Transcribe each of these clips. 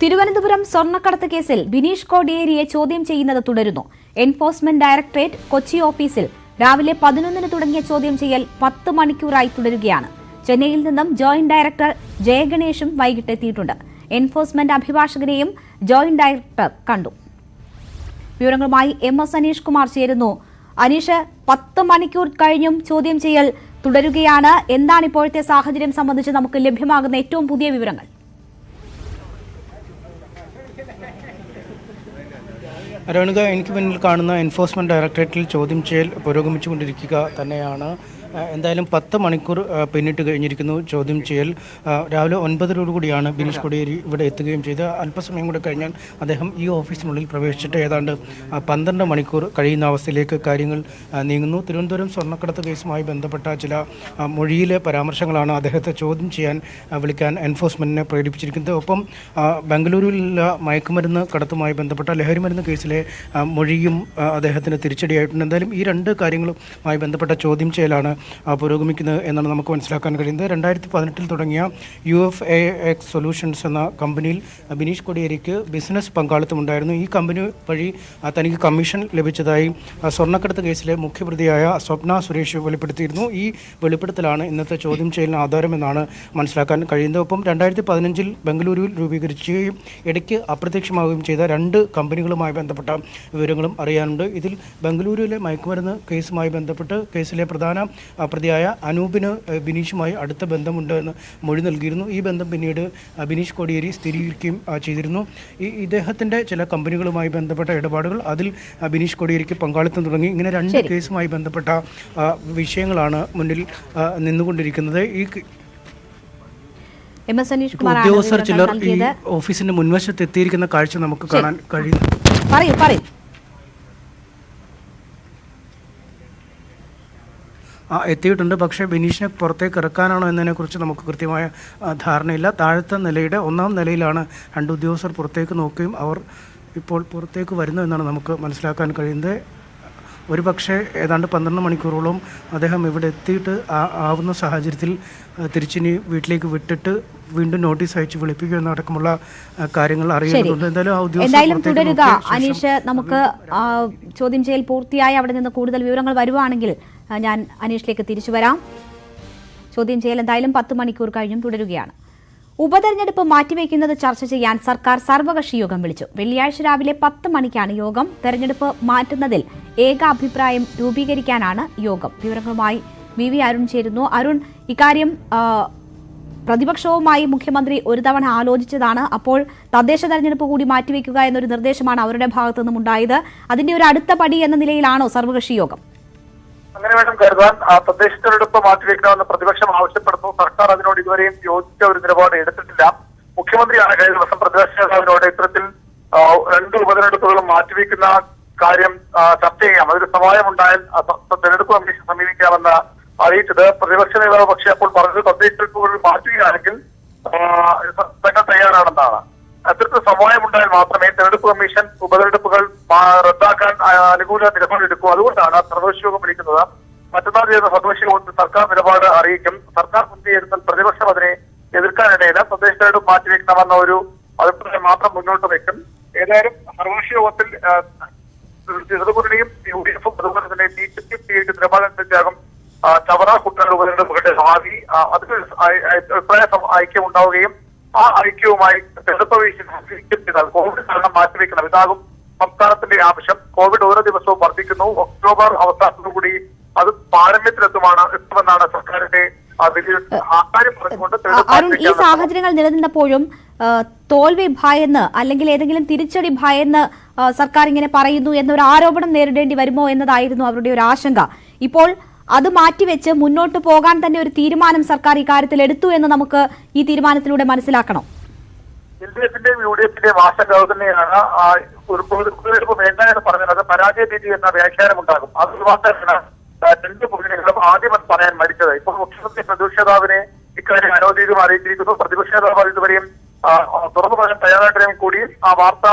തിരുവനന്തപുരം സ്വർണക്കടത്ത് കേസിൽ ബിനീഷ് കോടിയേരിയെ ചോദ്യം ചെയ്യുന്നത് തുടരുന്നു. എൻഫോഴ്സ്മെന്റ് ഡയറക്ടറേറ്റ് കൊച്ചി ഓഫീസിൽ രാവിലെ പതിനൊന്നിന് തുടങ്ങിയ ചോദ്യം ചെയ്യൽ പത്ത് മണിക്കൂറായി തുടരുകയാണ്. ചെന്നൈയിൽ നിന്നും ജോയിന്റ് ഡയറക്ടർ ജയഗണേഷും വൈകിട്ട് എത്തിയിട്ടുണ്ട്. എൻഫോഴ്സ്മെന്റ് അഭിഭാഷകനെയും ജോയിന്റ് ഡയറക്ടർ കണ്ടു. വിവരങ്ങളുമായി എം എസ് അനീഷ് കുമാർ ചേരുന്നു. അനീഷ് പത്ത് മണിക്കൂർ കഴിഞ്ഞും ചോദ്യം ചെയ്യൽ തുടരുകയാണ്. എന്താണ് ഇപ്പോഴത്തെ സാഹചര്യം സംബന്ധിച്ച് നമുക്ക് ലഭ്യമാകുന്ന ഏറ്റവും പുതിയ വിവരങ്ങൾ? രേണുക എനിക്ക് മുന്നിൽ കാണുന്ന എൻഫോഴ്സ്മെന്റ് ഡയറക്ടറേറ്റിൽ ചോദ്യം ചെയ്യൽ പുരോഗമിച്ചുകൊണ്ടിരിക്കുക തന്നെയാണ്. എന്തായാലും പത്ത് മണിക്കൂർ പിന്നിട്ട് കഴിഞ്ഞിരിക്കുന്നു ചോദ്യം ചെയ്യൽ. രാവിലെ ഒൻപതരോടുകൂടിയാണ് ബിനീഷ് കൊടിയേരി ഇവിടെ എത്തുകയും ചെയ്ത് അല്പസമയം കൂടെ കഴിഞ്ഞാൽ അദ്ദേഹം ഈ ഓഫീസിനുള്ളിൽ പ്രവേശിച്ചിട്ട് ഏതാണ്ട് പന്ത്രണ്ട് മണിക്കൂർ കഴിയുന്ന അവസ്ഥയിലേക്ക് കാര്യങ്ങൾ നീങ്ങുന്നു. തിരുവനന്തപുരം സ്വർണക്കടത്ത് കേസുമായി ബന്ധപ്പെട്ട ചില മൊഴിയിലെ പരാമർശങ്ങളാണ് അദ്ദേഹത്തെ ചോദ്യം ചെയ്യാൻ വിളിക്കാൻ എൻഫോഴ്സ്മെന്റിനെ പ്രേരിപ്പിച്ചിരിക്കുന്നത്. ഒപ്പം ബംഗളൂരുവിലുള്ള മയക്കുമരുന്ന് കടത്തുമായി ബന്ധപ്പെട്ട ലഹരിമരുന്ന് കേസിലെ മൊഴിയും അദ്ദേഹത്തിന് തിരിച്ചടിയായിട്ടുണ്ട്. എന്തായാലും ഈ രണ്ട് കാര്യങ്ങളുമായി ബന്ധപ്പെട്ട ചോദ്യം ചെയ്യലാണ് പുരോഗമിക്കുന്നത് എന്നാണ് നമുക്ക് മനസ്സിലാക്കാൻ കഴിയുന്നത്. രണ്ടായിരത്തി പതിനെട്ടിൽ തുടങ്ങിയ U F A X solutions എന്ന കമ്പനിയിൽ ബിനീഷ് കൊടിയേരിക്ക് ബിസിനസ് പങ്കാളിത്തമുണ്ടായിരുന്നു ഈ കമ്പനി വഴി തനിക്ക് കമ്മീഷൻ ലഭിച്ചതായി സ്വർണക്കടത്ത് കേസിലെ മുഖ്യപ്രതിയായ സ്വപ്ന സുരേഷ് വെളിപ്പെടുത്തിയിരുന്നു. ഈ വെളിപ്പെടുത്തലാണ് ഇന്നത്തെ ചോദ്യം ചെയ്യലിന് ആധാരമെന്നാണ് മനസ്സിലാക്കാൻ കഴിയുന്നത്. ഒപ്പം രണ്ടായിരത്തി പതിനഞ്ചിൽ ബംഗളൂരുവിൽ രൂപീകരിക്കുകയും ഇടയ്ക്ക് അപ്രത്യക്ഷമാവുകയും ചെയ്ത രണ്ട് കമ്പനികളുമായി ബന്ധപ്പെട്ട വിവരങ്ങളും അറിയാനുണ്ട്. ഇതിൽ ബംഗളൂരുവിലെ മയക്കുമരുന്ന് കേസുമായി ബന്ധപ്പെട്ട് കേസിലെ പ്രധാന പ്രതിയായ അനൂപിന് ബിനീഷുമായി അടുത്ത ബന്ധമുണ്ട് എന്ന് മൊഴി നൽകിയിരുന്നു. ഈ ബന്ധം പിന്നീട് ബിനീഷ് കോടിയേരി സ്ഥിരീകരിക്കുകയും ചെയ്തിരുന്നു. ഈ ഇദ്ദേഹത്തിന്റെ ചില കമ്പനികളുമായി ബന്ധപ്പെട്ട ഇടപാടുകൾ അതിൽ ബിനീഷ് കോടിയേരിക്ക് പങ്കാളിത്തം തുടങ്ങി. ഇങ്ങനെ രണ്ട് കേസുമായി ബന്ധപ്പെട്ട വിഷയങ്ങളാണ് മുന്നിൽ നിന്നുകൊണ്ടിരിക്കുന്നത്. ഈ ഉദ്യോഗസ്ഥർ ചിലർ ഈ ഓഫീസിന്റെ മുൻവശത്ത് എത്തിയിരിക്കുന്ന കാഴ്ച നമുക്ക് കാണാൻ കഴിയുന്നു. പറയൂ പറയൂ. എത്തിയിട്ടുണ്ട്. പക്ഷേ ബിനീഷിനെ പുറത്തേക്ക് ഇറക്കാനാണോ എന്നതിനെക്കുറിച്ച് നമുക്ക് കൃത്യമായ ധാരണയില്ല. താഴത്തെ നിലയുടെ ഒന്നാം നിലയിലാണ് രണ്ട് ഉദ്യോഗസ്ഥർ പുറത്തേക്ക് നോക്കുകയും അവർ ഇപ്പോൾ പുറത്തേക്ക് വരുന്നു എന്നാണ് നമുക്ക് മനസ്സിലാക്കാൻ കഴിയുന്നത്. ഒരു പക്ഷേ ഏതാണ്ട് പന്ത്രണ്ട് മണിക്കൂറോളം അദ്ദേഹം ഇവിടെ എത്തിയിട്ട് ആവുന്ന സാഹചര്യത്തിൽ തിരിച്ചിനി വീട്ടിലേക്ക് വിട്ടിട്ട് വീണ്ടും നോട്ടീസ് അയച്ച് വിളിപ്പിക്കുക എന്നടക്കമുള്ള കാര്യങ്ങൾ അറിയേണ്ടതുണ്ട്. എന്തായാലും എന്തായാലും തുടരുക. അനീഷ് നമുക്ക് ചോദ്യം ചെയ്യൽ പൂർത്തിയായി. അവിടെ നിന്ന് കൂടുതൽ വിവരങ്ങൾ വരുവാണെങ്കിൽ ഞാൻ അനീഷിലേക്ക് തിരിച്ചു വരാം. ചോദ്യം ചെയ്യൽ എന്തായാലും പത്ത് മണിക്കൂർ കഴിഞ്ഞും തുടരുകയാണ്. ഉപതെരഞ്ഞെടുപ്പ് മാറ്റിവെക്കുന്നത് ചർച്ച ചെയ്യാൻ സർക്കാർ സർവകക്ഷി യോഗം വിളിച്ചു. വെള്ളിയാഴ്ച രാവിലെ പത്ത് മണിക്കാണ് യോഗം. തെരഞ്ഞെടുപ്പ് മാറ്റുന്നതിൽ ഏക അഭിപ്രായം രൂപീകരിക്കാനാണ് യോഗം. വിവരങ്ങളുമായി വി വി അരുൺ ചേരുന്നു. അരുൺ ഇക്കാര്യം പ്രതിപക്ഷവുമായി മുഖ്യമന്ത്രി ഒരു തവണ ആലോചിച്ചതാണ്. അപ്പോൾ തദ്ദേശ തെരഞ്ഞെടുപ്പ് കൂടി മാറ്റിവെക്കുക എന്നൊരു നിർദ്ദേശമാണ് അവരുടെ ഭാഗത്തു നിന്നും ഉണ്ടായത് അതിന്റെ ഒരു അടുത്ത പടി എന്ന നിലയിലാണോ സർവകക്ഷി യോഗം? അങ്ങനെ വേണം കരുതാൻ. ആ തദ്ദേശ തെരഞ്ഞെടുപ്പ് മാറ്റിവെക്കണമെന്ന് പ്രതിപക്ഷം ആവശ്യപ്പെടുന്നു. സർക്കാർ അതിനോട് ഇതുവരെയും യോജിച്ച ഒരു നിലപാട് എടുത്തിട്ടില്ല. മുഖ്യമന്ത്രിയാണ് കഴിഞ്ഞ ദിവസം പ്രതിപക്ഷ നേതാവിനോട് ഇത്തരത്തിൽ രണ്ട് ഉപതെരഞ്ഞെടുപ്പുകളും മാറ്റിവെക്കുന്ന കാര്യം ചർച്ച ചെയ്യാം. അതൊരു സമായമുണ്ടായാൽ തെരഞ്ഞെടുപ്പ് കമ്മീഷൻ സമീപിക്കാമെന്ന് അറിയിച്ചത് പ്രതിപക്ഷ നേതാവ് പക്ഷേ അപ്പോൾ പറഞ്ഞത് തദ്ദേശ തെരഞ്ഞെടുപ്പുകൾ മാറ്റുകയാണെങ്കിൽ തന്നെ തയ്യാറാണെന്നാണ്. അത്തരത്തിൽ സമവായമുണ്ടായാൽ മാത്രമേ തെരഞ്ഞെടുപ്പ് കമ്മീഷൻ ഉപതെരഞ്ഞെടുപ്പുകൾ റദ്ദാക്കാൻ അനുകൂല നിലപാടെടുക്കൂ അതുകൊണ്ടാണ് സർവകക്ഷി യോഗം വിളിക്കുന്നത്. മറ്റന്നാൾ ചെയ്യുന്ന സർവകക്ഷി യോഗത്തിൽ സർക്കാർ നിലപാട് അറിയിക്കും. സർക്കാർ മുൻകൈയെടുത്താൽ പ്രതിപക്ഷം അതിനെ എതിർക്കാനിടയില്ല തദ്ദേശ തെരഞ്ഞെടുപ്പ് മാറ്റിവെക്കണമെന്ന ഒരു അഭിപ്രായം മാത്രം മുന്നോട്ട് വെക്കും ഏതായാലും സർവകക്ഷി യോഗത്തിൽ ആ, ഇടതുമുന്നണിയും യു ഡി എഫും അതുപോലെ തന്നെ ബി ജെ പി സ്വീകരിച്ച നിലപാടനുസരിച്ചാകും ചവറ കുട്ടനാട് ഉപതെരഞ്ഞെടുപ്പുകളുടെ ഭാവി അതിന് അഭിപ്രായ ഐക്യം ഉണ്ടാവുകയും ആ ഐക്യവുമായി തെരഞ്ഞെടുപ്പ് ചെയ്താൽ കോവിഡ് കാരണം മാറ്റിവെക്കണം ഇതാകും സംസ്ഥാനത്തിന്റെ ആവശ്യം കോവിഡ് ഓരോ ദിവസവും വർദ്ധിക്കുന്നു. ഒക്ടോബർ അവസാനത്തോടുകൂടി അത് പാരമ്യത്തിലെത്തുമാണ് എത്തുമെന്നാണ് സർക്കാരിന്റെ അരുൺ ഈ സാഹചര്യങ്ങൾ നിലനിന്നപ്പോഴും തോൽവി ഭയന്ന് അല്ലെങ്കിൽ ഏതെങ്കിലും തിരിച്ചടി ഭയന്ന് സർക്കാർ ഇങ്ങനെ പറയുന്നു എന്നൊരു ആരോപണം നേരിടേണ്ടി വരുമോ എന്നതായിരുന്നു അവരുടെ ഒരു ആശങ്ക. ഇപ്പോൾ അത് മാറ്റിവെച്ച് മുന്നോട്ട് പോകാൻ തന്നെ ഒരു തീരുമാനം സർക്കാർ ഇക്കാര്യത്തിൽ എടുത്തു എന്ന് നമുക്ക് ഈ തീരുമാനത്തിലൂടെ മനസ്സിലാക്കണം. എൽ ഡി എഫിന്റെയും യു ഡി എഫിന്റെയും ആശങ്ക തന്നെയാണ് പൊതുതെരഞ്ഞെടുപ്പ് വേണ്ട എന്ന് പറഞ്ഞത് അത് പരാജയ രീതി എന്ന വ്യാഖ്യാനം ഉണ്ടാകും. അത് മാത്രമാണ് രണ്ട് മുന്നണികളും ആദ്യം പറയാൻ മരിച്ചത് ഇപ്പോൾ മുഖ്യമന്ത്രി പ്രതിപക്ഷ നേതാവിനെ ഇക്കാര്യം അനൗദ്യോഗികം അറിയിച്ചിരിക്കുന്നു. പ്രതിപക്ഷ നേതാവ് ഇതുവരെയും തുറന്നു പറയാൻ തയ്യാറായിട്ടെങ്കിൽ കൂടി ആ വാർത്ത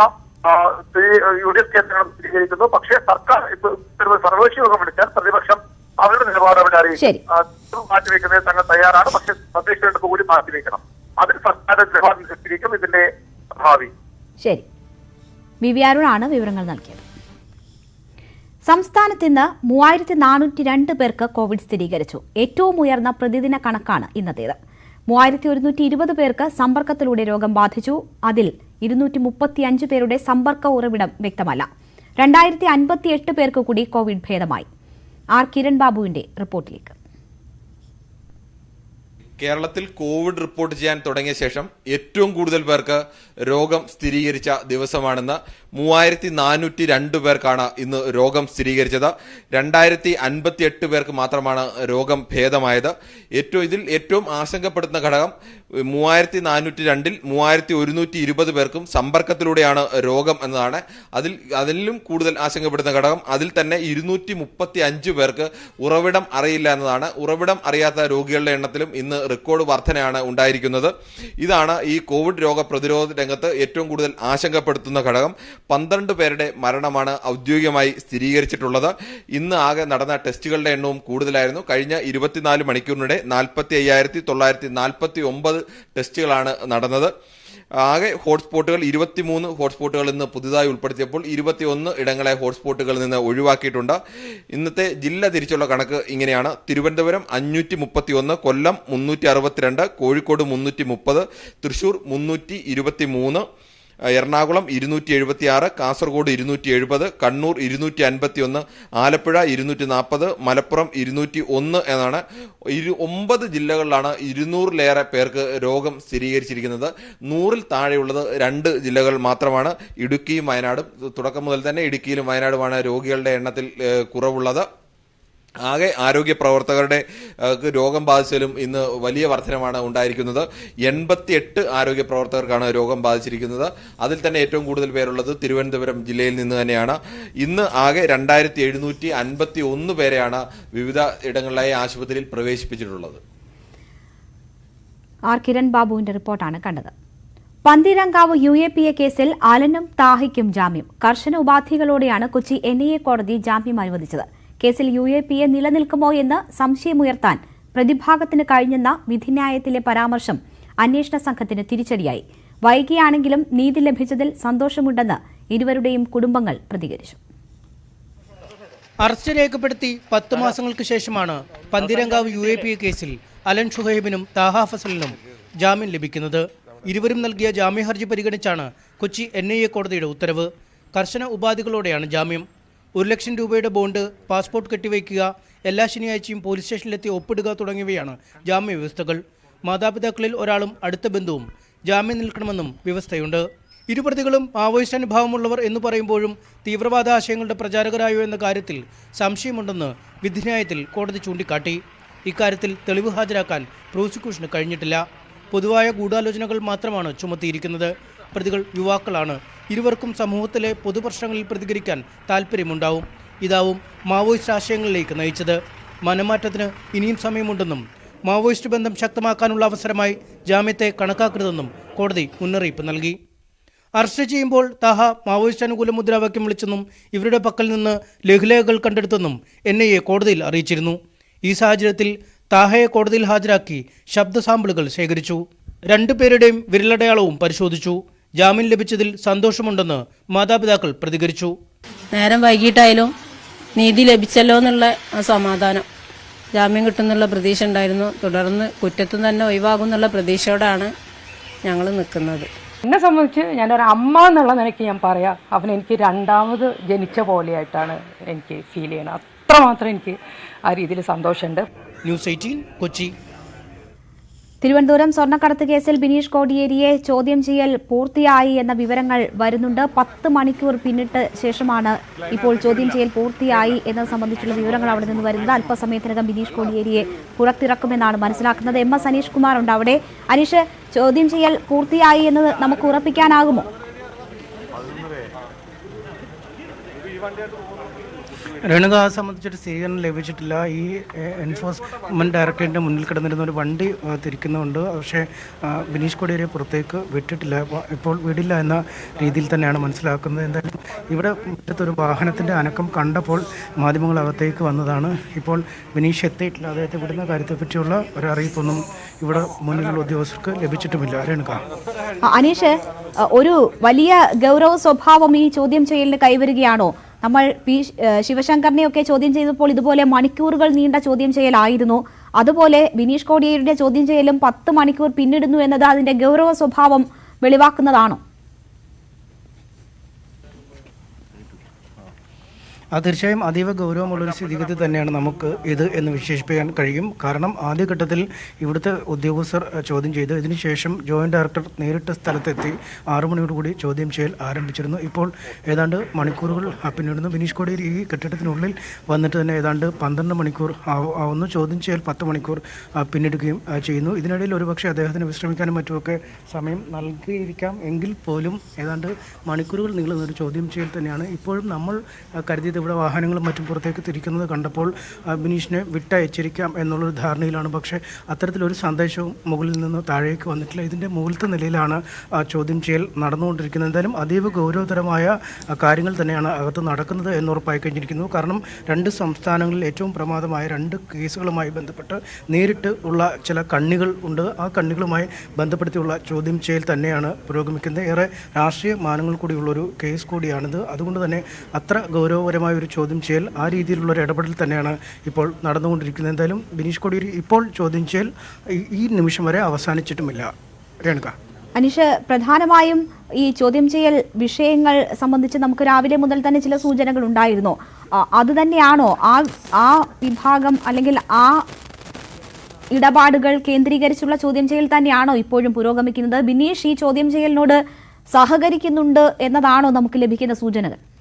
യു ഡി എഫ് കേന്ദ്രങ്ങൾ സ്ഥിരീകരിക്കുന്നു. പക്ഷേ സർക്കാർ ഇപ്പോൾ സർവകക്ഷി യോഗം വിളിച്ചാൽ പ്രതിപക്ഷം അവരുടെ നിലപാട് അവിടെ ശരി. അറിയിക്കും ആ, മാറ്റിവെക്കുന്നതിന് തങ്ങൾ തയ്യാറാണ്. പക്ഷെ തെരഞ്ഞെടുപ്പ് കൂടി മാറ്റിവെക്കണം അതിൽ സർക്കാർ നിലപാട് അനുസരിച്ചിരിക്കും ഇതിന്റെ ഭാവി. ശരി. വി വി അരുണാണ് വിവരങ്ങൾ നൽകിയത്. സംസ്ഥാനത്ത് ഇന്ന് മൂവായിരത്തി നാനൂറ്റി രണ്ട് പേർക്ക് കോവിഡ് സ്ഥിരീകരിച്ചു. ഏറ്റവും ഉയർന്ന പ്രതിദിന കണക്കാണ് ഇന്നത്തേത്. മൂവായിരത്തി ഒരുന്നൂറ്റി ഇരുപത് പേർക്ക് സമ്പർക്കത്തിലൂടെ രോഗം ബാധിച്ചു. അതിൽ ഇരുന്നൂറ്റി മുപ്പത്തിയഞ്ച് പേരുടെ സമ്പർക്ക ഉറവിടം വ്യക്തമല്ല. രണ്ടായിരത്തി അൻപത്തി എട്ട് പേർക്ക് കൂടി കോവിഡ് ഭേദമായി. ആർ കിരൺ ബാബുവിന്റെ റിപ്പോർട്ടിലേക്ക്. കേരളത്തിൽ കോവിഡ് റിപ്പോർട്ട് ചെയ്യാൻ തുടങ്ങിയ ശേഷം ഏറ്റവും കൂടുതൽ പേർക്ക് രോഗം സ്ഥിരീകരിച്ച ദിവസമാണെന്ന് മൂവായിരത്തി നാനൂറ്റി രണ്ട് പേർക്കാണ് ഇന്ന് രോഗം സ്ഥിരീകരിച്ചത്. രണ്ടായിരത്തി അൻപത്തി എട്ട് പേർക്ക് മാത്രമാണ് രോഗം ഭേദമായത്. ഏറ്റവും ഇതിൽ ഏറ്റവും ആശങ്കപ്പെടുത്തുന്ന ഘടകം മൂവായിരത്തി നാനൂറ്റി രണ്ടിൽ മൂവായിരത്തി ഒരുന്നൂറ്റി ഇരുപത് പേർക്കും സമ്പർക്കത്തിലൂടെയാണ് രോഗം എന്നതാണ്. അതിൽ അതിലും കൂടുതൽ ആശങ്കപ്പെടുന്ന ഘടകം അതിൽ തന്നെ ഇരുന്നൂറ്റി മുപ്പത്തി അഞ്ച് പേർക്ക് ഉറവിടം അറിയില്ല എന്നതാണ്. ഉറവിടം അറിയാത്ത രോഗികളുടെ എണ്ണത്തിലും ഇന്ന് റെക്കോർഡ് വർധനയാണ് ഉണ്ടായിരിക്കുന്നത്. ഇതാണ് ഈ കോവിഡ് രോഗപ്രതിരോധ രംഗത്ത് ഏറ്റവും കൂടുതൽ ആശങ്കപ്പെടുത്തുന്ന ഘടകം. പന്ത്രണ്ട് പേരുടെ മരണമാണ് ഔദ്യോഗികമായി സ്ഥിരീകരിച്ചിട്ടുള്ളത്. ഇന്ന് ആകെ നടന്ന ടെസ്റ്റുകളുടെ എണ്ണവും കൂടുതലായിരുന്നു. കഴിഞ്ഞ ഇരുപത്തിനാല് മണിക്കൂറിനിടെ നാൽപ്പത്തി അയ്യായിരത്തി തൊള്ളായിരത്തി നാൽപ്പത്തി ഒമ്പത് ടെസ്റ്റുകളാണ് നടന്നത്. ആകെ ഹോട്ട്സ്പോട്ടുകൾ ഇരുപത്തിമൂന്ന് ഹോട്ട്സ്പോട്ടുകൾ ഇന്ന് പുതുതായി ഉൾപ്പെടുത്തിയപ്പോൾ ഇരുപത്തിയൊന്ന് ഇടങ്ങളെ ഹോട്ട്സ്പോട്ടുകളിൽ നിന്ന് ഒഴിവാക്കിയിട്ടുണ്ട്. ഇന്നത്തെ ജില്ല തിരിച്ചുള്ള കണക്ക് ഇങ്ങനെയാണ്. തിരുവനന്തപുരം അഞ്ഞൂറ്റി മുപ്പത്തി ഒന്ന് കൊല്ലം മുന്നൂറ്റി അറുപത്തിരണ്ട് കോഴിക്കോട് മുന്നൂറ്റി മുപ്പത് തൃശൂർ മുന്നൂറ്റി ഇരുപത്തി മൂന്ന് എറണാകുളം ഇരുന്നൂറ്റി എഴുപത്തി ആറ് കാസർഗോഡ് ഇരുന്നൂറ്റി എഴുപത് കണ്ണൂർ ഇരുന്നൂറ്റി അൻപത്തി ഒന്ന് ആലപ്പുഴ ഇരുന്നൂറ്റി നാൽപ്പത് മലപ്പുറം ഇരുന്നൂറ്റി ഒന്ന് എന്നാണ് ഇരു ഒമ്പത് ജില്ലകളിലാണ് ഇരുന്നൂറിലേറെ പേർക്ക് രോഗം സ്ഥിരീകരിച്ചിരിക്കുന്നത്. നൂറിൽ താഴെയുള്ളത് രണ്ട് ജില്ലകൾ മാത്രമാണ്. ഇടുക്കിയും വയനാടും. തുടക്കം മുതൽ തന്നെ ഇടുക്കിയിലും വയനാടുമാണ് രോഗികളുടെ എണ്ണത്തിൽ കുറവുള്ളത്. ആകെ ആരോഗ്യ പ്രവർത്തകരുടെ രോഗം ബാധിച്ചാലും ഇന്ന് വലിയ വർധനമാണ് ഉണ്ടായിരിക്കുന്നത്. എൺപത്തിയെട്ട് ആരോഗ്യ പ്രവർത്തകർക്കാണ് രോഗം ബാധിച്ചിരിക്കുന്നത്. അതിൽ തന്നെ ഏറ്റവും കൂടുതൽ പേരുള്ളത് തിരുവനന്തപുരം ജില്ലയിൽ നിന്ന് തന്നെയാണ്. ഇന്ന് ആകെ രണ്ടായിരത്തി എഴുന്നൂറ്റി അൻപത്തി ഒന്ന് പേരെയാണ് വിവിധ ഇടങ്ങളിലായി ആശുപത്രിയിൽ പ്രവേശിപ്പിച്ചിട്ടുള്ളത്. ആർ. കിരൺ ബാബുവിന്റെ റിപ്പോർട്ടാണ് കണ്ടത്. Pantheerankavu U A P A കേസിൽ അലനും താഹിക്കും ജാമ്യം. കർശന ഉപാധികളോടെയാണ് കൊച്ചി എൻ ഐ എ കോടതി ജാമ്യം അനുവദിച്ചത്. കേസിൽ യു എ പി എ നിലനിൽക്കുമോ എന്ന് സംശയമുയർത്താൻ പ്രതിഭാഗത്തിന് കഴിഞ്ഞെന്ന വിധിന്യായത്തിലെ പരാമർശം അന്വേഷണ സംഘത്തിന് തിരിച്ചടിയായി. വൈകിയാണെങ്കിലും നീതി ലഭിച്ചതിൽ സന്തോഷമുണ്ടെന്ന് ഇരുവരുടെയും കുടുംബങ്ങൾ പ്രതികരിച്ചു. അറസ്റ്റ് രേഖപ്പെടുത്തി പത്ത് മാസങ്ങൾക്ക് ശേഷമാണ് Pantheerankavu U A P A കേസിൽ അലൻ ഷുഹൈബിനും താഹ ഫസലിനും ജാമ്യം ലഭിക്കുന്നത്. ഇരുവരും നൽകിയ ജാമ്യഹർജി പരിഗണിച്ചാണ് കൊച്ചി എൻ ഐ എ കോടതിയുടെ ഉത്തരവ്. കർശന ഉപാധികളോടെയാണ് ജാമ്യം. ഒരു ലക്ഷം രൂപയുടെ ബോണ്ട് പാസ്പോർട്ട് കെട്ടിവയ്ക്കുക എല്ലാ ശനിയാഴ്ചയും പോലീസ് സ്റ്റേഷനിലെത്തി ഒപ്പിടുക തുടങ്ങിയവയാണ് ജാമ്യ വ്യവസ്ഥകൾ മാതാപിതാക്കളിൽ ഒരാളും അടുത്ത ബന്ധുവും ജാമ്യം നിൽക്കണമെന്നും വ്യവസ്ഥയുണ്ട്. ഇരുപ്രതികളും മാവോയിസ്റ്റ് അനുഭാവമുള്ളവർ എന്ന് പറയുമ്പോഴും തീവ്രവാദ ആശയങ്ങളുടെ പ്രചാരകരായോ എന്ന കാര്യത്തിൽ സംശയമുണ്ടെന്ന് വിധിന്യായത്തിൽ കോടതി ചൂണ്ടിക്കാട്ടി. ഇക്കാര്യത്തിൽ തെളിവ് ഹാജരാക്കാൻ പ്രോസിക്യൂഷന് കഴിഞ്ഞിട്ടില്ല. പൊതുവായ ഗൂഢാലോചനകൾ മാത്രമാണ് ചുമത്തിയിരിക്കുന്നത്. പ്രതികൾ യുവാക്കളാണ്. ഇരുവർക്കും സമൂഹത്തിലെ പൊതുപ്രശ്നങ്ങളിൽ പ്രതികരിക്കാൻ താല്പര്യമുണ്ടാവും ഇതാവും മാവോയിസ്റ്റ് ആശയങ്ങളിലേക്ക് നയിച്ചത്. മനമാറ്റത്തിന് ഇനിയും സമയമുണ്ടെന്നും മാവോയിസ്റ്റ് ബന്ധം ശക്തമാക്കാനുള്ള അവസരമായി ജാമ്യത്തെ കണക്കാക്കരുതെന്നും കോടതി മുന്നറിയിപ്പ് നൽകി. അറസ്റ്റ് ചെയ്യുമ്പോൾ താഹ മാവോയിസ്റ്റ് അനുകൂല മുദ്രാവാക്യം വിളിച്ചെന്നും ഇവരുടെ പക്കൽ നിന്ന് ലഘുലേഖകൾ കണ്ടെടുത്തെന്നും എൻ ഐ എ കോടതിയിൽ അറിയിച്ചിരുന്നു. ഈ സാഹചര്യത്തിൽ താഹയെ കോടതിയിൽ ഹാജരാക്കി ശബ്ദ സാമ്പിളുകൾ ശേഖരിച്ചു. രണ്ടുപേരുടെയും വിരലടയാളവും പരിശോധിച്ചു. ജാമ്യം ലഭിച്ചതിൽ സന്തോഷമുണ്ടെന്ന് മാതാപിതാക്കൾ പ്രതികരിച്ചു. നേരം വൈകിട്ടായാലും നീതി ലഭിച്ചല്ലോ എന്നുള്ള ആ സമാധാനം. ജാമ്യം കിട്ടുന്നുള്ള പ്രതീക്ഷ ഉണ്ടായിരുന്നു തുടർന്ന് കുറ്റത്തു തന്നെ ഒഴിവാകും എന്നുള്ള പ്രതീക്ഷയോടാണ് ഞങ്ങൾ നിൽക്കുന്നത്. എന്നെ സംബന്ധിച്ച് ഞാനൊരു അമ്മ എന്നുള്ള നിലയ്ക്ക് ഞാൻ പറയാം അവൻ എനിക്ക് രണ്ടാമത് ജനിച്ച പോലെയായിട്ടാണ് എനിക്ക് ഫീൽ ചെയ്യണത് അത്രമാത്രം എനിക്ക് ആ രീതിയിൽ സന്തോഷമുണ്ട്. News eighteen Kochi. തിരുവനന്തപുരം സ്വർണക്കടത്ത് കേസിൽ ബിനീഷ് കോടിയേരിയെ ചോദ്യം ചെയ്യൽ പൂർത്തിയായി എന്ന വിവരങ്ങൾ വരുന്നുണ്ട്. പത്ത് മണിക്കൂർ പിന്നിട്ട് ശേഷമാണ് ഇപ്പോൾ ചോദ്യം ചെയ്യൽ പൂർത്തിയായി എന്നത് സംബന്ധിച്ചുള്ള വിവരങ്ങൾ അവിടെ നിന്ന് വരുന്നത്. അല്പസമയത്തിനകം ബിനീഷ് കോടിയേരിയെ പുറത്തിറക്കുമെന്നാണ് മനസ്സിലാക്കുന്നത്. എം എസ് അനീഷ് കുമാർ ഉണ്ട് അവിടെ. അനീഷ് ചോദ്യം ചെയ്യൽ പൂർത്തിയായി എന്നത് നമുക്ക് ഉറപ്പിക്കാനാകുമോ? രേണുക ആ സംബന്ധിച്ചൊരു സ്ഥിരീകരണം ലഭിച്ചിട്ടില്ല. ഈ എൻഫോഴ്സ്മെന്റ് എൻഫോഴ്സ്മെന്റ് ഡയറക്ടറേറ്റിന്റെ മുന്നിൽ കിടന്നിരുന്ന ഒരു വണ്ടി തിരിക്കുന്നുണ്ട് പക്ഷേ ബിനീഷ് കൊടിയേരിയെ പുറത്തേക്ക് വിട്ടിട്ടില്ല. ഇപ്പോൾ വിടില്ല എന്ന രീതിയിൽ തന്നെയാണ് മനസ്സിലാക്കുന്നത്. എന്തായാലും ഇവിടെ മുറ്റത്തൊരു വാഹനത്തിന്റെ അനക്കം കണ്ടപ്പോൾ മാധ്യമങ്ങൾ അകത്തേക്ക് വന്നതാണ്. ഇപ്പോൾ ബിനീഷ് എത്തിയിട്ടില്ല. അദ്ദേഹത്തെ വിടുന്ന കാര്യത്തെപ്പറ്റിയുള്ള ഒരു അറിയിപ്പൊന്നും ഇവിടെ മുന്നിലുള്ള ഉദ്യോഗസ്ഥർക്ക് ലഭിച്ചിട്ടുമില്ല. രേണുക. അനീഷ് ഒരു വലിയ ഗൗരവ സ്വഭാവം ഈ ചോദ്യം ചെയ്യലിന് കൈവരികയാണോ? നമ്മൾ പി ശിവശങ്കറിനെയൊക്കെ ചോദ്യം ചെയ്തപ്പോൾ ഇതുപോലെ മണിക്കൂറുകൾ നീണ്ട ചോദ്യം ചെയ്യലായിരുന്നു. അതുപോലെ ബിനീഷ് കോടിയേരിയുടെ ചോദ്യം ചെയ്യലും പത്ത് മണിക്കൂർ പിന്നിടുന്നു എന്നത് അതിന്റെ ഗൗരവ സ്വഭാവം വെളിവാക്കുന്നതാണോ. അത് തീർച്ചയായും അതീവ ഗൗരവമുള്ളൊരു സ്ഥിതിഗതി തന്നെയാണ് നമുക്ക് ഇത് എന്ന് വിശേഷിപ്പിക്കാൻ കഴിയും. കാരണം ആദ്യഘട്ടത്തിൽ ഇവിടുത്തെ ഉദ്യോഗസ്ഥർ ചോദ്യം ചെയ്തു. ഇതിനുശേഷം ജോയിന്റ് ഡയറക്ടർ നേരിട്ട് സ്ഥലത്തെത്തി ആറു മണിയോടുകൂടി ചോദ്യം ചെയ്യൽ ആരംഭിച്ചിരുന്നു. ഇപ്പോൾ ഏതാണ്ട് മണിക്കൂറുകൾ പിന്നിടുന്നു. ബിനീഷ് കോടിയേരി ഈ കെട്ടിടത്തിനുള്ളിൽ വന്നിട്ട് തന്നെ ഏതാണ്ട് പന്ത്രണ്ട് മണിക്കൂർ ആവുന്നു. ചോദ്യം ചെയ്യൽ പത്ത് മണിക്കൂർ പിന്നിടുകയും ചെയ്യുന്നു. ഇതിനിടയിൽ ഒരുപക്ഷെ അദ്ദേഹത്തിന് വിശ്രമിക്കാനും മറ്റുമൊക്കെ സമയം നൽകിയിരിക്കാം. എങ്കിൽ പോലും ഏതാണ്ട് മണിക്കൂറുകൾ നീളുന്ന ഒരു ചോദ്യം ചെയ്യൽ തന്നെയാണ് ഇപ്പോഴും നമ്മൾ കരുതിയത് ഇവിടെ വാഹനങ്ങളും മറ്റും പുറത്തേക്ക് തിരിക്കുന്നത് കണ്ടപ്പോൾ ബിനീഷിനെ വിട്ടയച്ചിരിക്കാം എന്നുള്ളൊരു ധാരണയിലാണ്. പക്ഷേ അത്തരത്തിലൊരു സന്ദേശവും മുകളിൽ നിന്ന് താഴേക്ക് വന്നിട്ടില്ല. ഇതിന്റെ മുകളിലത്തെ നിലയിലാണ് ചോദ്യം ചെയ്യൽ നടന്നുകൊണ്ടിരിക്കുന്നത്. എന്തായാലും അതീവ ഗൗരവതരമായ കാര്യങ്ങൾ തന്നെയാണ് അകത്ത് നടക്കുന്നത് എന്ന് ഉറപ്പായി കഴിഞ്ഞിരിക്കുന്നു. കാരണം രണ്ട് സംസ്ഥാനങ്ങളിൽ ഏറ്റവും പ്രമാദമായ രണ്ട് കേസുകളുമായി ബന്ധപ്പെട്ട് നേരിട്ട് ഉള്ള ചില കണ്ണികൾ ഉണ്ട്. ആ കണ്ണികളുമായി ബന്ധപ്പെടുത്തിയുള്ള ചോദ്യം ചെയ്യൽ തന്നെയാണ് പുരോഗമിക്കുന്നത്. ഏറെ രാഷ്ട്രീയ മാനങ്ങൾ കൂടിയുള്ളൊരു കേസ് കൂടിയാണിത്. അതുകൊണ്ട് തന്നെ അത്ര ഗൗരവപരമായ ഒരു ചോദ്യം ചെയ്യൽ ആ രീതിയിലുള്ള ഒരു ഇടപെടൽ തന്നെയാണ് ഇപ്പോൾ നടന്നുകൊണ്ടിരിക്കുന്നത്. എന്തായാലും ബിനീഷ് കോടിയേരി ഇപ്പോൾ ചോദ്യം ചെയ്യൽ ഈ- നിമിഷം വരെ അവസാനിച്ചിട്ടുമില്ല. രേണുക. അനീഷ് പ്രധാനമായും ഈ ചോദ്യം ചെയ്യൽ വിഷയങ്ങൾ സംബന്ധിച്ച് നമുക്ക് രാവിലെ മുതൽ തന്നെ ചില സൂചനകൾ ഉണ്ടായിരുന്നു. അത് തന്നെയാണോ ആ ആ വിഭാഗം അല്ലെങ്കിൽ ആ ഇടപാടുകൾ കേന്ദ്രീകരിച്ചുള്ള ചോദ്യം ചെയ്യൽ തന്നെയാണോ ഇപ്പോഴും പുരോഗമിക്കുന്നത്? ബിനീഷ് ഈ ചോദ്യം ചെയ്യലിനോട് സഹകരിക്കുന്നുണ്ട് എന്നതാണോ നമുക്ക് ലഭിക്കുന്ന സൂചനകൾ?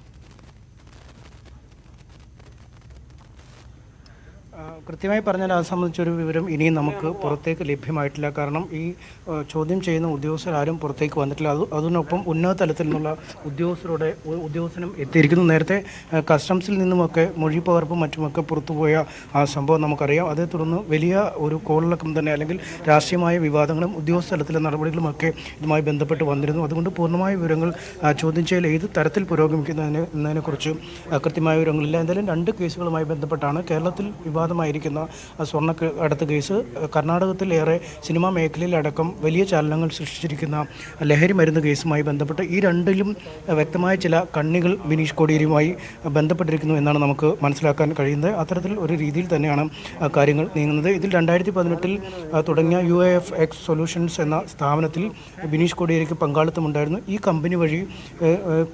കൃത്യമായി പറഞ്ഞാൽ അത് സംബന്ധിച്ചൊരു വിവരം ഇനിയും നമുക്ക് പുറത്തേക്ക് ലഭ്യമായിട്ടില്ല. കാരണം ഈ ചോദ്യം ചെയ്യുന്ന ഉദ്യോഗസ്ഥരാരും പുറത്തേക്ക് വന്നിട്ടില്ല. അത് അതിനൊപ്പം ഉന്നത തലത്തിൽ നിന്നുള്ള ഉദ്യോഗസ്ഥരുടെ ഉദ്യോഗസ്ഥനും എത്തിയിരിക്കുന്നു. നേരത്തെ കസ്റ്റംസിൽ നിന്നുമൊക്കെ മൊഴി പകർപ്പും മറ്റുമൊക്കെ പുറത്തുപോയ ആ സംഭവം നമുക്കറിയാം. അതേ തുടർന്ന് വലിയ ഒരു കോളിളക്കം തന്നെ അല്ലെങ്കിൽ രാഷ്ട്രീയമായ വിവാദങ്ങളും ഉദ്യോഗസ്ഥ തലത്തിലെ നടപടികളുമൊക്കെ ഇതുമായി ബന്ധപ്പെട്ട് വന്നിരുന്നു. അതുകൊണ്ട് പൂർണമായ വിവരങ്ങൾ ചോദ്യം ചെയ്യൽ ഏത് തരത്തിൽ പുരോഗമിക്കുന്നതിന് എന്നതിനെക്കുറിച്ച് കൃത്യമായ വിവരങ്ങളില്ല. എന്തായാലും രണ്ട് കേസുകളുമായി ബന്ധപ്പെട്ടാണ് കേരളത്തിൽ വിവാദമായിരിക്കുന്ന ആ, സ്വർണ അടുത്ത കേസ്. കർണാടകത്തിൽ ഏറെ സിനിമാ മേഖലയിലടക്കം വലിയ ചലനങ്ങൾ സൃഷ്ടിച്ചിരിക്കുന്ന ലഹരി മരുന്ന് കേസുമായി ബന്ധപ്പെട്ട് ഈ രണ്ടിലും വ്യക്തമായ ചില കണ്ണികൾ ബിനീഷ് കോടിയേരിയുമായി ബന്ധപ്പെട്ടിരിക്കുന്നു എന്നാണ് നമുക്ക് മനസ്സിലാക്കാൻ കഴിയുന്നത്. അത്തരത്തിൽ ഒരു രീതിയിൽ തന്നെയാണ് കാര്യങ്ങൾ നീങ്ങുന്നത്. ഇതിൽ രണ്ടായിരത്തി പതിനെട്ടിൽ തുടങ്ങിയ U A F X solutions എന്ന സ്ഥാപനത്തിൽ ബിനീഷ് കോടിയേരിക്ക് പങ്കാളിത്തമുണ്ടായിരുന്നു. ഈ കമ്പനി വഴി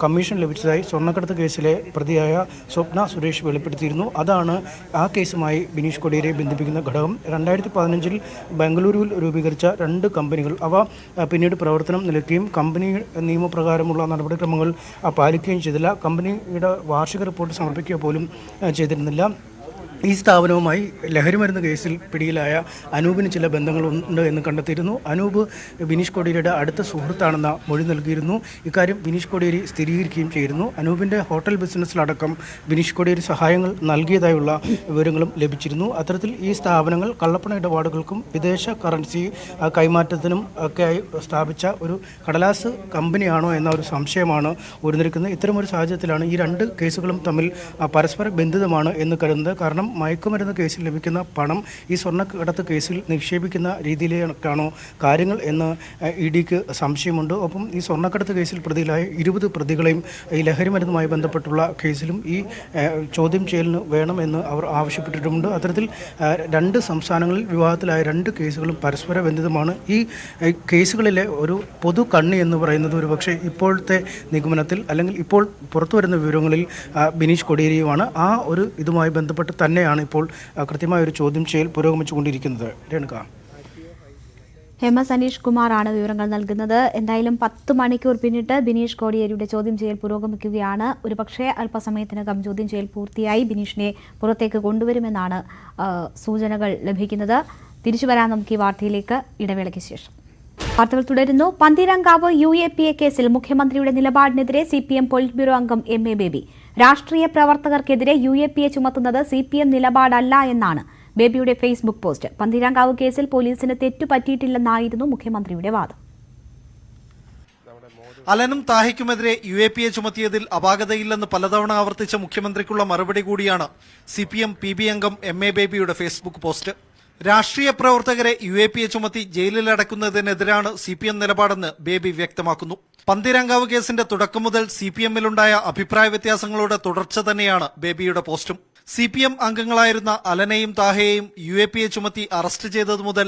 കമ്മീഷൻ ലഭിച്ചതായി സ്വർണക്കടത്ത് കേസിലെ പ്രതിയായ സ്വപ്ന സുരേഷ് വെളിപ്പെടുത്തിയിരുന്നു. അതാണ് ആ കേസുമായി ബിനീഷ് കോടിയേരിയെ ബന്ധിപ്പിക്കുന്ന ഘടകം രണ്ടായിരത്തി പതിനഞ്ചിൽ ബംഗളൂരുവിൽ രൂപീകരിച്ച രണ്ട് കമ്പനികൾ. അവ പിന്നീട് പ്രവർത്തനം നിലയ്ക്കുകയും കമ്പനി നിയമപ്രകാരമുള്ള നടപടിക്രമങ്ങൾ പാലിക്കുകയും ചെയ്തില്ല. കമ്പനിയുടെ വാർഷിക റിപ്പോർട്ട് സമർപ്പിക്കുക പോലും ചെയ്തിരുന്നില്ല. ഈ സ്ഥാപനവുമായി ലഹരിമരുന്ന് കേസിൽ പിടിയിലായ അനൂപിന് ചില ബന്ധങ്ങളുണ്ട് എന്ന് കണ്ടെത്തിയിരുന്നു. അനൂപ് ബിനീഷ് കോടിയേരിയുടെ അടുത്ത സുഹൃത്താണെന്ന മൊഴി നൽകിയിരുന്നു. ഇക്കാര്യം ബിനീഷ് കോടിയേരി സ്ഥിരീകരിക്കുകയും ചെയ്തിരുന്നു. അനൂപിന്റെ ഹോട്ടൽ ബിസിനസ്സിലടക്കം ബിനീഷ് കോടിയേരി സഹായങ്ങൾ നൽകിയതായുള്ള വിവരങ്ങളും ലഭിച്ചിരുന്നു. അത്തരത്തിൽ ഈ സ്ഥാപനങ്ങൾ കള്ളപ്പണ ഇടപാടുകൾക്കും വിദേശ കറൻസി കൈമാറ്റത്തിനും ഒക്കെയായി സ്ഥാപിച്ച ഒരു കടലാസ് കമ്പനിയാണോ എന്ന ഒരു സംശയമാണ് ഉയർന്നിരിക്കുന്നത്. ഇത്തരമൊരു സാഹചര്യത്തിലാണ് ഈ രണ്ട് കേസുകളും തമ്മിൽ പരസ്പര ബന്ധിതമാണ് എന്ന് കരുതുന്നത്. കാരണം മയക്കുമരുന്ന് കേസിൽ ലഭിക്കുന്ന പണം ഈ സ്വർണക്കടത്ത് കേസിൽ നിക്ഷേപിക്കുന്ന രീതിയിലേക്കാണോ കാര്യങ്ങൾ എന്ന് ഇ ഡിക്ക് സംശയമുണ്ട്. ഒപ്പം ഈ സ്വർണക്കടത്ത് കേസിൽ പ്രതികളായ ഇരുപത് പ്രതികളെയും ഈ ലഹരി മരുന്നുമായി ബന്ധപ്പെട്ടുള്ള കേസിലും ഈ ചോദ്യം ചെയ്യലിന് വേണമെന്ന് അവർ ആവശ്യപ്പെട്ടിട്ടുമുണ്ട്. അത്തരത്തിൽ രണ്ട് സംസ്ഥാനങ്ങളിൽ വിവാഹത്തിലായ രണ്ട് കേസുകളും പരസ്പര ബന്ധിതമാണ്. ഈ കേസുകളിലെ ഒരു പൊതു കണ്ണി എന്ന് പറയുന്നത് ഒരു പക്ഷേ ഇപ്പോഴത്തെ നിഗമനത്തിൽ അല്ലെങ്കിൽ ഇപ്പോൾ പുറത്തു വരുന്ന വിവരങ്ങളിൽ ബിനീഷ് കൊടിയേരിയുമാണ്. ആ ഒരു ഇതുമായി ബന്ധപ്പെട്ട് തന്നെയാണ് ഇപ്പോൾ കൃത്യമായ ഒരു ചോദ്യം ചെയ്യൽ പുരോഗമിച്ചുകൊണ്ടിരിക്കുന്നത്. രേണുക. ഹേമ സനീഷ് കുമാറാണ് വിവരങ്ങൾ നൽകുന്നത്. എന്തായാലും പത്ത് മണിക്കൂർ പിന്നിട്ട് ബിനീഷ് കോടിയേരിയുടെ ചോദ്യം ചെയ്യൽ പുരോഗമിക്കുകയാണ്. ഒരുപക്ഷെ അല്പസമയത്തിനകം ചോദ്യം ചെയ്യൽ പൂർത്തിയായി ബിനീഷിനെ പുറത്തേക്ക് കൊണ്ടുവരുമെന്നാണ് സൂചനകൾ ലഭിക്കുന്നത്. തിരിച്ചു വരാൻ നമുക്ക് ഈ വാർത്തയിലേക്ക് ഇടവേളയ്ക്ക് ശേഷം. വാർത്തകൾ തുടരുന്നു. Pantheerankavu U A P A കേസിൽ മുഖ്യമന്ത്രിയുടെ നിലപാടിനെതിരെ C P M polit bureau അംഗം എം എ ബേബി. രാഷ്ട്രീയ പ്രവർത്തകർക്കെതിരെ യു എ പി എ ചുമത്തുന്നത് സി പി എം നിലപാടല്ല എന്നാണ് ബേബിയുടെ ഫേസ്ബുക്ക് പോസ്റ്റ്. പന്തിരാങ്കാവ് കേസിൽ പോലീസിന് തെറ്റുപറ്റിയിട്ടില്ലെന്നായിരുന്നു മുഖ്യമന്ത്രിയുടെ വാദം. അലനും താഹിക്കുമെതിരെ യു എ പി എ ചുമത്തിയതിൽ അപാകതയില്ലെന്ന് പലതവണ ആവർത്തിച്ച മുഖ്യമന്ത്രിക്കുള്ള മറുപടി കൂടിയാണ് C P M P B അംഗം എം എ ബേബിയുടെ ഫേസ്ബുക്ക് പോസ്റ്റ്. രാഷ്ട്രീയ പ്രവർത്തകരെ യു എ പി എ ചുമത്തി ജയിലിലടക്കുന്നതിനെതിരാണ് സി പി എം നിലപാടെന്ന് ബേബി വ്യക്തമാക്കുന്നു. പന്തിരങ്കാവ് കേസിന്റെ തുടക്കം മുതൽ സി പി എമ്മിലുണ്ടായ അഭിപ്രായ വ്യത്യാസങ്ങളുടെ തുടർച്ച തന്നെയാണ് ബേബിയുടെ പോസ്റ്റും. സി പി എം അംഗങ്ങളായിരുന്ന അലനെയും താഹയെയും യു എ പി എ ചുമത്തി അറസ്റ്റ് ചെയ്തതു മുതൽ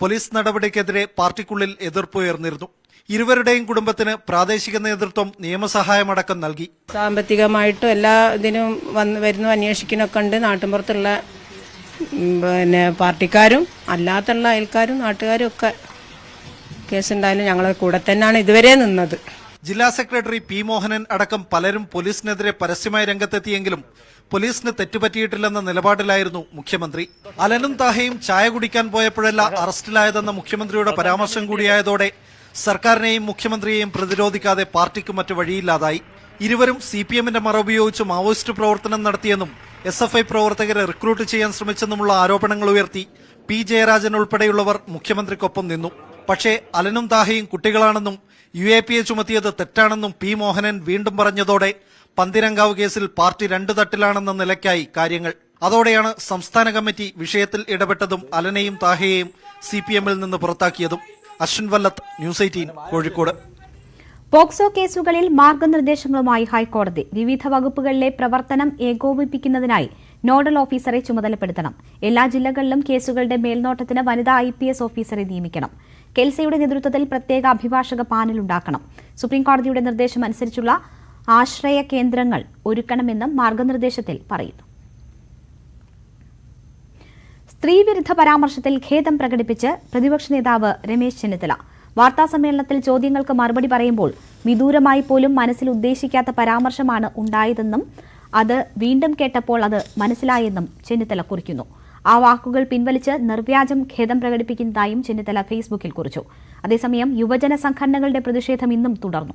പോലീസ് നടപടിക്കെതിരെ പാർട്ടിക്കുള്ളിൽ എതിർപ്പുയർന്നിരുന്നു ഇരുവരുടെയും കുടുംബത്തിന് പ്രാദേശിക നേതൃത്വം നിയമസഹായമടക്കം നൽകി. സാമ്പത്തികമായിട്ടും എല്ലാ ഇതിനും വന്ന് വരുന്നു അന്വേഷിക്കുന്നൊക്കെ ഉണ്ട്. നാട്ടിൻപുറത്തുള്ള പിന്നെ പാർട്ടിക്കാരും അല്ലാത്തുള്ള അയൽക്കാരും നാട്ടുകാരും ഒക്കെ കേസുണ്ടായാലും ഞങ്ങളെ കൂടെ തന്നെയാണ് ഇതുവരെ നിന്നത്. ജില്ലാ സെക്രട്ടറി പി മോഹനൻ അടക്കം പലരും പോലീസിനെതിരെ പരസ്യമായി രംഗത്തെത്തിയെങ്കിലും പോലീസിന് തെറ്റുപറ്റിയിട്ടില്ലെന്ന നിലപാടിലായിരുന്നു മുഖ്യമന്ത്രി. അലനും താഹയും ചായ കുടിക്കാൻ പോയപ്പോഴല്ല അറസ്റ്റിലായതെന്ന മുഖ്യമന്ത്രിയുടെ പരാമർശം കൂടിയായതോടെ സർക്കാരിനെയും മുഖ്യമന്ത്രിയെയും പ്രതിരോധിക്കാതെ പാർട്ടിക്ക് മറ്റു വഴിയില്ലാതായി. ഇരുവരും സി പി എമ്മിന്റെ മറുപയോഗിച്ച് മാവോയിസ്റ്റ് പ്രവർത്തനം നടത്തിയെന്നും എസ് എഫ് ഐ പ്രവർത്തകരെ റിക്രൂട്ട് ചെയ്യാൻ ശ്രമിച്ചെന്നുമുള്ള ആരോപണങ്ങൾ ഉയർത്തി. പി ജയരാജൻ ഉൾപ്പെടെയുള്ളവർ മുഖ്യമന്ത്രിക്കൊപ്പം നിന്നു. പക്ഷേ അലനും താഹയും കുട്ടികളാണെന്നും യു എ പി എ ചുമത്തിയത് തെറ്റാണെന്നും പി മോഹനൻ വീണ്ടും പറഞ്ഞതോടെ പന്തിരങ്കാവ് കേസിൽ പാർട്ടി രണ്ടു തട്ടിലാണെന്ന നിലയ്ക്കായി കാര്യങ്ങൾ. അതോടെയാണ് സംസ്ഥാന കമ്മിറ്റി വിഷയത്തിൽ ഇടപെട്ടതും അലനെയും താഹയെയും സി പി എമ്മിൽ നിന്ന് പുറത്താക്കിയതും. Ashwin Vallath news eighteen Kozhikode. POCSO കേസുകളിൽ മാർഗനിർദ്ദേശങ്ങളുമായി ഹൈക്കോടതി വിവിധ വകുപ്പുകളിലെ പ്രവർത്തനം ഏകോപിപ്പിക്കുന്നതിനായി നോഡൽ ഓഫീസറെ ചുമതലപ്പെടുത്തണം. എല്ലാ ജില്ലകളിലും കേസുകളുടെ മേൽനോട്ടത്തിന് വനിതാ ഐ പി എസ് ഓഫീസറെ നിയമിക്കണം. കെൽസയുടെ നേതൃത്വത്തിൽ പ്രത്യേക അഭിഭാഷക പാനൽ ഉണ്ടാക്കണം. സുപ്രീംകോടതിയുടെ നിർദ്ദേശം അനുസരിച്ചുള്ള ആശ്രയ കേന്ദ്രങ്ങൾ ഒരുക്കണമെന്നും മാർഗനിർദ്ദേശത്തിൽ പറയുന്നു. സ്ത്രീവിരുദ്ധ പരാമർശത്തിൽ ഖേദം പ്രകടിപ്പിച്ച് പ്രതിപക്ഷ നേതാവ് രമേശ് ചെന്നിത്തല. വാർത്താസമ്മേളനത്തിൽ ചോദ്യങ്ങൾക്ക് മറുപടി പറയുമ്പോൾ വിദൂരമായി പോലും മനസ്സിൽ ഉദ്ദേശിക്കാത്ത പരാമർശമാണ് ഉണ്ടായതെന്നും അത് വീണ്ടും കേട്ടപ്പോൾ അത് മനസ്സിലായെന്നും ചെന്നിത്തല കുറിക്കുന്നു. ആ വാക്കുകൾ പിൻവലിച്ച് നിർവ്യാജം ഖേദം പ്രകടിപ്പിക്കുന്നതായും ചെന്നിത്തല ഫേസ്ബുക്കിൽ കുറിച്ചു. അതേസമയം യുവജന സംഘടനകളുടെ പ്രതിഷേധം ഇന്നും തുടർന്നു.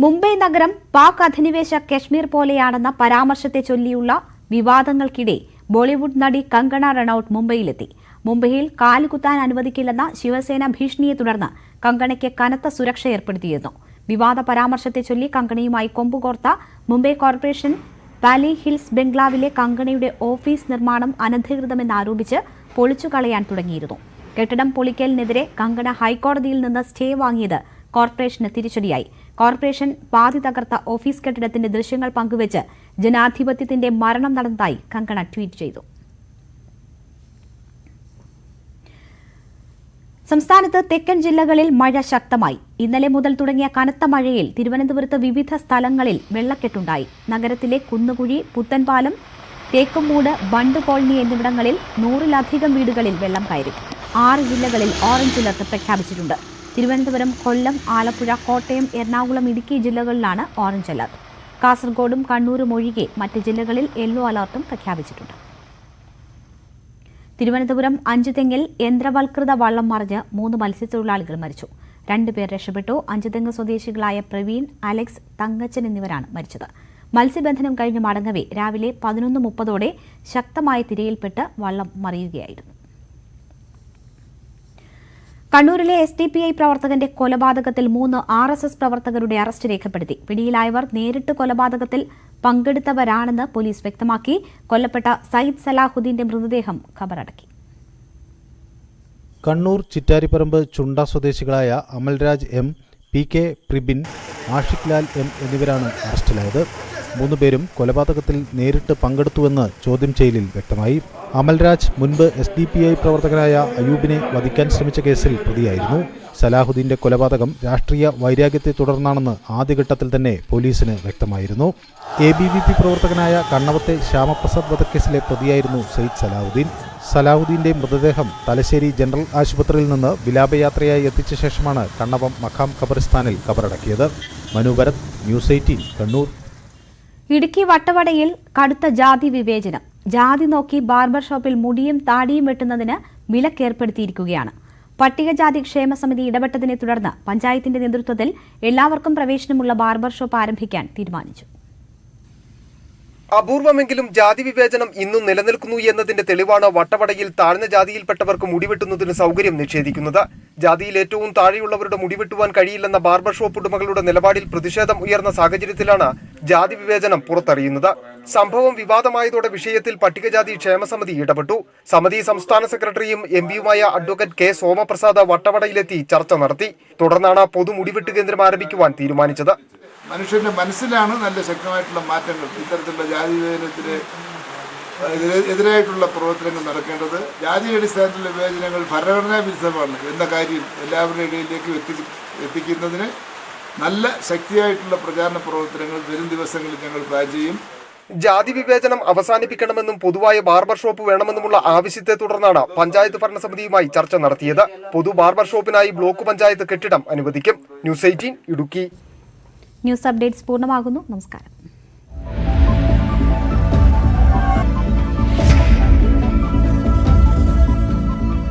മുംബൈ നഗരം പാക് അധിനിവേശ കശ്മീർ പോലെയാണെന്ന പരാമർശത്തെ ചൊല്ലിയുള്ള വിവാദങ്ങൾക്കിടെ ബോളിവുഡ് നടി കങ്കണ റണൌട്ട് മുംബൈയിലെത്തി. മുംബൈയിൽ കാലുകുത്താൻ അനുവദിക്കില്ലെന്ന ശിവസേന ഭീഷണിയെ തുടർന്ന് കങ്കണയ്ക്ക് കനത്ത സുരക്ഷ ഏർപ്പെടുത്തിയിരുന്നു. വിവാദ പരാമർശത്തെ ചൊല്ലി കങ്കണയുമായി കൊമ്പുകോർത്ത മുംബൈ കോർപ്പറേഷൻ വാലി ഹിൽസ് ബംഗ്ലാവിലെ കങ്കണയുടെ ഓഫീസ് നിർമ്മാണം അനധികൃതമെന്നാരോപിച്ച് പൊളിച്ചുകളയാൻ തുടങ്ങിയിരുന്നു. കെട്ടിടം പൊളിക്കലിനെതിരെ കങ്കണ ഹൈക്കോടതിയിൽ നിന്ന് സ്റ്റേ വാങ്ങിയത് കോർപ്പറേഷന് തിരിച്ചടിയായി. കോർപ്പറേഷൻ പാതി തകർത്ത ഓഫീസ് കെട്ടിടത്തിന്റെ ദൃശ്യങ്ങൾ പങ്കുവച്ച് ജനാധിപത്യത്തിന്റെ മരണം നടന്നതായി കങ്കണ ട്വീറ്റ് ചെയ്തു. സംസ്ഥാനത്ത് തെക്കൻ ജില്ലകളിൽ മഴ ശക്തമായി. ഇന്നലെ മുതൽ തുടങ്ങിയ കനത്ത മഴയിൽ തിരുവനന്തപുരത്ത് വിവിധ സ്ഥലങ്ങളിൽ വെള്ളക്കെട്ടുണ്ടായി. നഗരത്തിലെ കുന്നുകുഴി പുത്തൻപാലം തേക്കുംമൂട് ബണ്ട് കോളനി എന്നിവിടങ്ങളിൽ നൂറിലധികം വീടുകളിൽ വെള്ളം കയറി. ആറ് ജില്ലകളിൽ ഓറഞ്ച് അലർട്ട് പ്രഖ്യാപിച്ചിട്ടുണ്ട്. തിരുവനന്തപുരം കൊല്ലം ആലപ്പുഴ കോട്ടയം എറണാകുളം ഇടുക്കി ജില്ലകളിലാണ് ഓറഞ്ച് അലർട്ട്. കാസർഗോഡും കണ്ണൂരും ഒഴികെ മറ്റ് ജില്ലകളിൽ യെല്ലോ അലർട്ടും പ്രഖ്യാപിച്ചിട്ടുണ്ട്. തിരുവനന്തപുരം അഞ്ചുതെങ്ങിൽ യന്ത്രവൽകൃത വള്ളം മറിഞ്ഞ് മൂന്ന് മത്സ്യത്തൊഴിലാളികൾ മരിച്ചു. രണ്ടുപേർ രക്ഷപ്പെട്ടു. അഞ്ചുതെങ്ങ് സ്വദേശികളായ പ്രവീൺ അലക്സ് തങ്കച്ചൻ എന്നിവരാണ് മരിച്ചത്. മത്സ്യബന്ധനം കഴിഞ്ഞ് മടങ്ങവെ രാവിലെ പതിനൊന്ന് മുപ്പതോടെ ശക്തമായ തിരയിൽപ്പെട്ട് വള്ളം മറിയുകയായിരുന്നു. കണ്ണൂരിലെ എസ് ഡി പി ഐ പ്രവർത്തകന്റെ കൊലപാതകത്തിൽ മൂന്ന് ആർ എസ് എസ് പ്രവർത്തകരുടെ അറസ്റ്റ് രേഖപ്പെടുത്തി. പിടിയിലായവർ നേരിട്ട് കൊലപാതകത്തിൽ പങ്കെടുത്തവരാണെന്ന് പോലീസ് വ്യക്തമാക്കി. കൊല്ലപ്പെട്ട സയ്യിദ് സലാഹുദ്ദീന്റെ മൃതദേഹം ഖബറടക്കി. കണ്ണൂർ ചിറ്റാരിപ്പറമ്പ് ചുണ്ട സ്വദേശികളായ Amalraj M P K Pribin Ashiq Lal M എന്നിവരാണ് അറസ്റ്റിലായത്. മൂന്നുപേരും കൊലപാതകത്തിൽ നേരിട്ട് പങ്കെടുത്തുവെന്ന് ചോദ്യം ചെയ്യലിൽ വ്യക്തമായി. അമൽരാജ് മുൻപ് എസ് ഡി പി ഐ പ്രവർത്തകനായ അയൂബിനെ വധിക്കാൻ ശ്രമിച്ച കേസിൽ പ്രതിയായിരുന്നു. സലാഹുദ്ദീന്റെ കൊലപാതകം രാഷ്ട്രീയ വൈരാഗ്യത്തെ തുടർന്നാണെന്ന് ആദ്യഘട്ടത്തിൽ തന്നെ പോലീസിന് വ്യക്തമായിരുന്നു. എ ബി വി പി പ്രവർത്തകനായ കണ്ണവത്തെ ശ്യാമപ്രസാദ് വധക്കേസിലെ പ്രതിയായിരുന്നു സെയ്ദ് സലാഹുദ്ദീൻ. സലാഹുദ്ദീന്റെ മൃതദേഹം തലശ്ശേരി ജനറൽ ആശുപത്രിയിൽ നിന്ന് വിലാപയാത്രയായി എത്തിച്ച ശേഷമാണ് കണ്ണവം മഖാം ഖബറിസ്ഥാനിൽ കബറടക്കിയത്. Manu Bharath news eighteen Kannur. Idukki വട്ടവടയിൽ കടുത്ത ജാതി വിവേചനം. ജാതി നോക്കി ബാർബർ ഷോപ്പിൽ മുടിയും താടിയും വെട്ടുന്നതിന് വിലക്കേർപ്പെടുത്തിയിരിക്കുകയാണ്. പട്ടികജാതി ക്ഷേമ സമിതി ഇടപെട്ടതിനെ തുടർന്ന് പഞ്ചായത്തിന്റെ നേതൃത്വത്തിൽ എല്ലാവർക്കും പ്രവേശനമുള്ള ബാർബർ ഷോപ്പ് ആരംഭിക്കാൻ തീരുമാനിച്ചു. അപൂർവമെങ്കിലും ജാതി വിവേചനം ഇന്നും നിലനിൽക്കുന്നു എന്നതിന്റെ തെളിവാണ് വട്ടവടയിൽ താഴ്ന്ന ജാതിയിൽപ്പെട്ടവർക്ക് മുടിവെട്ടുന്നതിന് സൗകര്യം നിഷേധിക്കുന്നത്. ജാതിയിൽ ഏറ്റവും താഴെയുള്ളവരുടെ മുടിവെട്ടുവാൻ കഴിയില്ലെന്ന ബാർബർ ഷോപ്പ് ഉടമകളുടെ നിലപാടിൽ പ്രതിഷേധം ഉയർന്ന സാഹചര്യത്തിലാണ് ജാതി വിവേചനം പുറത്തറിയുന്നത്. സംഭവം വിവാദമായതോടെ വിഷയത്തിൽ പട്ടികജാതി ക്ഷേമസമിതി ഇടപെട്ടു. സമിതി സംസ്ഥാന സെക്രട്ടറിയും എം പിയുമായ അഡ്വക്കേറ്റ് കെ സോമപ്രസാദ് വട്ടവടയിലെത്തി ചർച്ച നടത്തി. തുടർന്നാണ് പൊതു മുടിവെട്ട് കേന്ദ്രം ആരംഭിക്കുവാൻ തീരുമാനിച്ചത്. മനുഷ്യന്റെ മനസ്സിലാണ് നല്ല ശക്തമായിട്ടുള്ള മാറ്റങ്ങൾ. ഇത്തരത്തിലുള്ള ജാതി വിവേചനത്തിന് എതിരായിട്ടുള്ള പ്രവർത്തനങ്ങൾ നടക്കേണ്ടത് ജാതി അടിസ്ഥാനത്തിലുള്ള വിവേചനങ്ങൾ ഭരണഘടനാ വിരുദ്ധമാണ് എന്ന കാര്യം എല്ലാവരുടെ ഇടയിലേക്ക് എത്തി എത്തിക്കുന്നതിന് നല്ല ശക്തിയായിട്ടുള്ള പ്രചാരണ പ്രവർത്തനങ്ങൾ വരും ദിവസങ്ങളിൽ ഞങ്ങൾ പ്ലാൻ ചെയ്യും. ജാതി വിവേചനം അവസാനിപ്പിക്കണമെന്നും പൊതുവായ ബാർബർ ഷോപ്പ് വേണമെന്നുമുള്ള ആവശ്യത്തെ തുടർന്നാണ് പഞ്ചായത്ത് ഭരണസമിതിയുമായി ചർച്ച നടത്തിയത്. പൊതു ബാർബർ ഷോപ്പിനായി ബ്ലോക്ക് പഞ്ചായത്ത് കെട്ടിടം അനുവദിക്കും. News eighteen Idukki. News updates പൂർണമാകുന്നു. നമസ്കാരം.